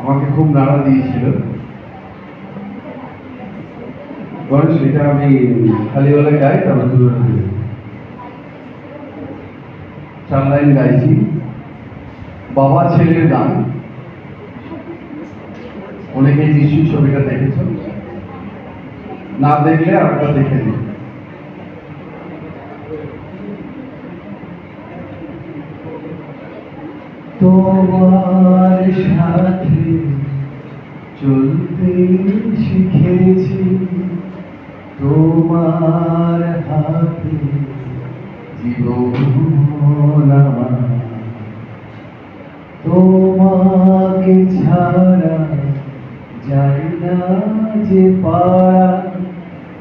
আমাকে খুব নাড়া দিয়েছিল। গণেশ এটা আমি খালিওয়ালা গাই, তারপর দিই চার লাইন গাইছি। বাবা, ছেলের গান। অনেকেই নিশ্চয়ই ছবিটা দেখেছ না দেখলে আরেকটা দেখে নিন। তোমার সাথে চলতে শিখেছি। তোমার হাতে জীবন তোমাকে ছাড়া যাই না যে পাড়া।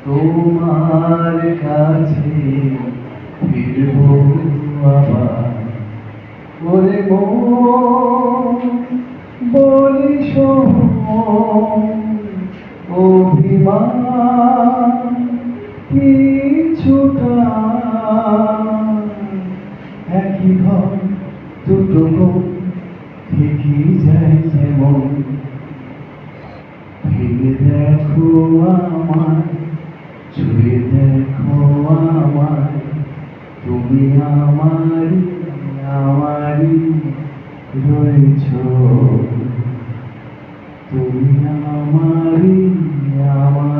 তোমার কাছে ফিরবো আবার। বলি শোন, অভিমান কিছুটা একই ঘর দুটো থেকে যায় যেমন। ফিরে দেখো আমার ছুঁয়ে দেখো আমার তুমি আমারই আমারই রয়েছ। তুমি আমারই আমার